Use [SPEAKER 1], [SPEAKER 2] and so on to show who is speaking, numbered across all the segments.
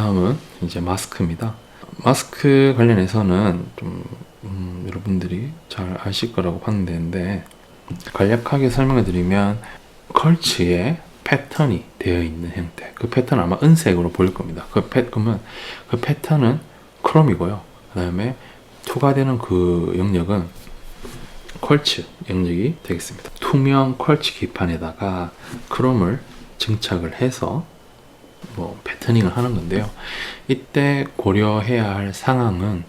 [SPEAKER 1] 다음은 이제 마스크입니다. 마스크 관련해서는 좀 음, 여러분들이 잘 아실 거라고 봤는데 간략하게 설명을 드리면 컬츠에 패턴이 되어 있는 형태. 그 패턴 아마 은색으로 보일 겁니다. 그 패, 그러면 그 패턴은 크롬이고요. 그 다음에 투과되는 그 영역은 컬츠 영역이 되겠습니다. 투명 컬츠 기판에다가 크롬을 증착을 해서 뭐 패터닝을 하는 건데요. 이때 고려해야 할 상황은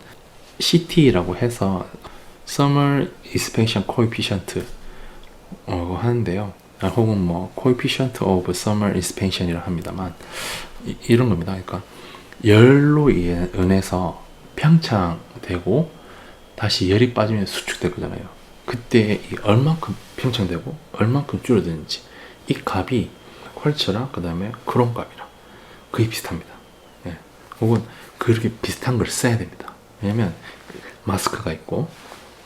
[SPEAKER 1] CT라고 해서 Summer Expansion Coefficient 어, 하는데요. 아, 혹은 뭐 Coefficient of Summer Expansion이라 합니다만 이, 이런 겁니다. 그러니까 열로 인해- 인해서 평창되고 다시 열이 빠지면 수축될 거잖아요. 그때 이 얼만큼 평창되고 얼만큼 줄어드는지 이 값이 퀄처랑 그 다음에 크롬 값이랑 거의 비슷합니다. 예. 혹은 그렇게 비슷한 걸 써야 됩니다. 왜냐면 마스크가 있고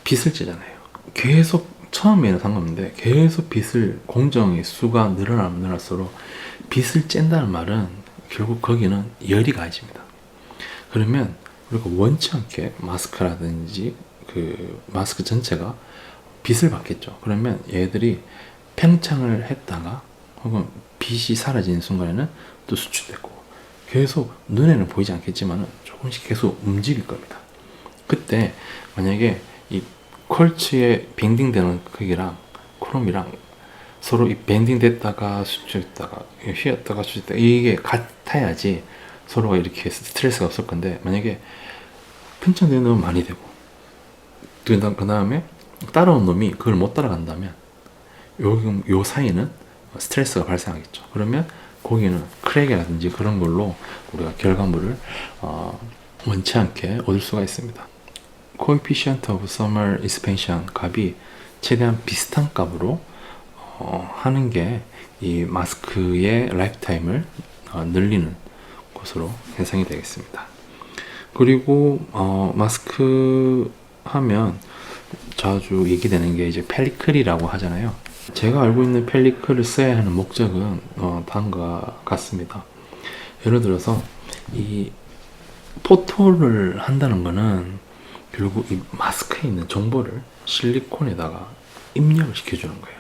[SPEAKER 1] 빛을 쬐잖아요. 계속 처음에는 상관없는데 계속 빛을 공정의 수가 늘어나면 늘어날수록 빛을 쬐다는 말은 결국 거기는 열이 가해집니다. 그러면 우리가 원치 않게 마스크라든지 그 마스크 전체가 빛을 받겠죠. 그러면 얘들이 팽창을 했다가 혹은 빛이 사라지는 순간에는 또 수축되고 계속 눈에는 보이지 않겠지만 조금씩 계속 움직일 겁니다. 그때 만약에 이 퀄츠의 밴딩되는 크기랑 크롬이랑 서로 이 밴딩 됐다가 수축했다가 휘었다가 수축했다가 이게 같아야지 서로가 이렇게 스트레스가 없을 건데 만약에 팽창되는 놈은 많이 되고 그 다음에 따라온 놈이 그걸 못 따라간다면 요, 요 사이는 스트레스가 발생하겠죠. 그러면 거기는 크랙이라든지 그런 걸로 우리가 결과물을 어, 원치 않게 얻을 수가 있습니다. coefficient of summer expansion 값이 최대한 비슷한 값으로 어, 하는 게 이 마스크의 라이프 타임을 어, 늘리는 것으로 해석이 되겠습니다. 그리고 어, 마스크 하면 자주 얘기되는 게 이제 펠리클이라고 하잖아요. 제가 알고 있는 펠리클을 써야 하는 목적은 어, 다음과 같습니다. 예를 들어서 이 포토를 한다는 거는 결국 이 마스크에 있는 정보를 실리콘에다가 입력을 시켜주는 거예요.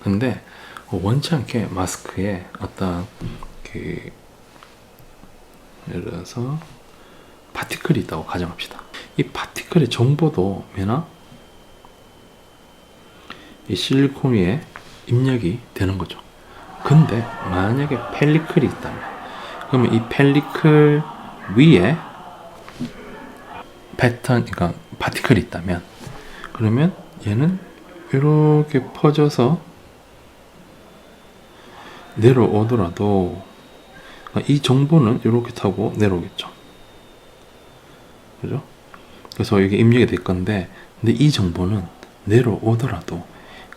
[SPEAKER 1] 근데 원치 않게 마스크에 어떤 그 예를 들어서 파티클이 있다고 가정합시다. 이 파티클의 정보도 왜나 이 실리콘 위에 입력이 되는 거죠. 근데 만약에 펠리클이 있다면 그러면 이 펠리클 위에 패턴 그러니까 파티클이 있다면 그러면 얘는 이렇게 퍼져서 내려오더라도 이 정보는 이렇게 타고 내려오겠죠. 그죠? 그래서 이게 입력이 될 건데 근데 이 정보는 내려오더라도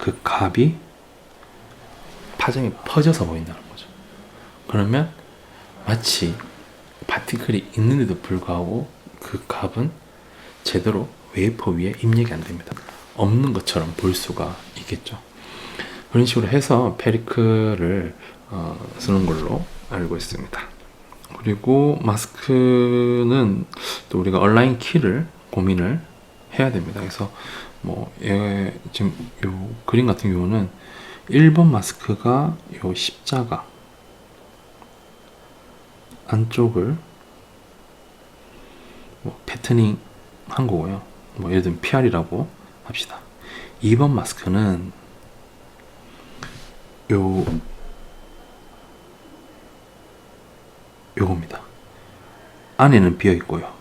[SPEAKER 1] 그 값이 파장이 퍼져서 보인다는 거죠. 그러면 마치 파티클이 있는데도 불구하고 그 값은 제대로 웨이퍼 위에 입력이 안 됩니다. 없는 것처럼 볼 수가 있겠죠. 그런 식으로 해서 페리클을 어, 쓰는 걸로 알고 있습니다. 그리고 마스크는 또 우리가 온라인 키를 고민을 해야 됩니다. 그래서 뭐 예, 지금 요 그림 같은 경우는 1번 마스크가 요 십자가 안쪽을 뭐 패터닝 한 거고요. 뭐 예를 들면 PR이라고 합시다. 2번 마스크는 요 요겁니다. 안에는 비어 있고요.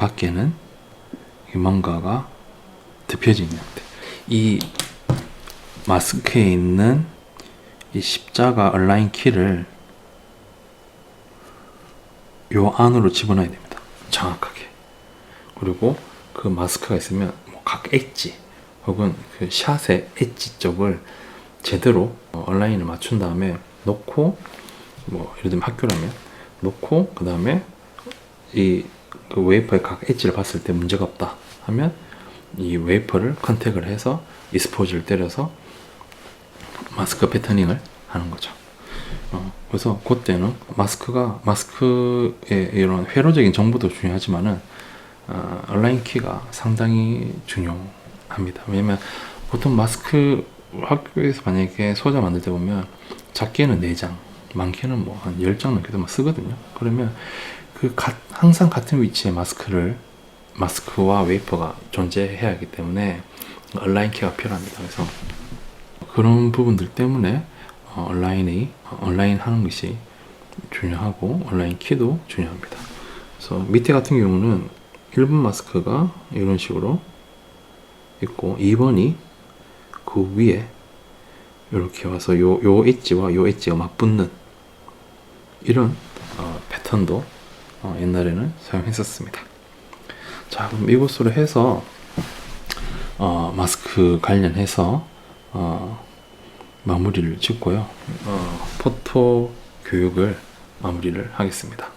[SPEAKER 1] 밖에는 뭔가가 있는 상태. 이 마스크에 있는 이 십자가 얼라인 키를 요 안으로 집어넣어야 됩니다. 정확하게. 그리고 그 마스크가 있으면 뭐 각 엣지 혹은 그 샷의 엣지 쪽을 제대로 어, 온라인을 맞춘 다음에 놓고 뭐 예를 들면 학교라면 놓고 그 다음에 이 그 웨이퍼의 각 엣지를 봤을 때 문제가 없다 하면 이 웨이퍼를 컨택을 해서 이스포즈를 때려서 마스크 패터닝을 하는 거죠. 어, 그래서 그때는 마스크가 마스크의 이런 회로적인 정보도 중요하지만은 어, 온라인 키가 상당히 중요합니다. 왜냐면 보통 마스크 학교에서 만약에 소자 만들 때 보면 작게는 4장, 많게는 뭐 한 10장 넘게도 막 쓰거든요. 그러면 그 가- 항상 같은 위치에 마스크를 마스크와 웨이퍼가 존재해야 하기 때문에 온라인 키가 필요합니다. 그래서 그런 부분들 때문에 어, 온라인이 어, 온라인 하는 것이 중요하고 온라인 키도 중요합니다. 그래서 밑에 같은 경우는 1번 마스크가 이런 식으로 있고 2번이 그 위에 이렇게 와서 요, 요 엣지와 요 엣지가 맞붙는 이런 어, 패턴도 어, 옛날에는 사용했었습니다. 자, 그럼 이것으로 해서 어, 마스크 관련해서 어, 마무리를 짓고요. 어, 포토 교육을 마무리를 하겠습니다.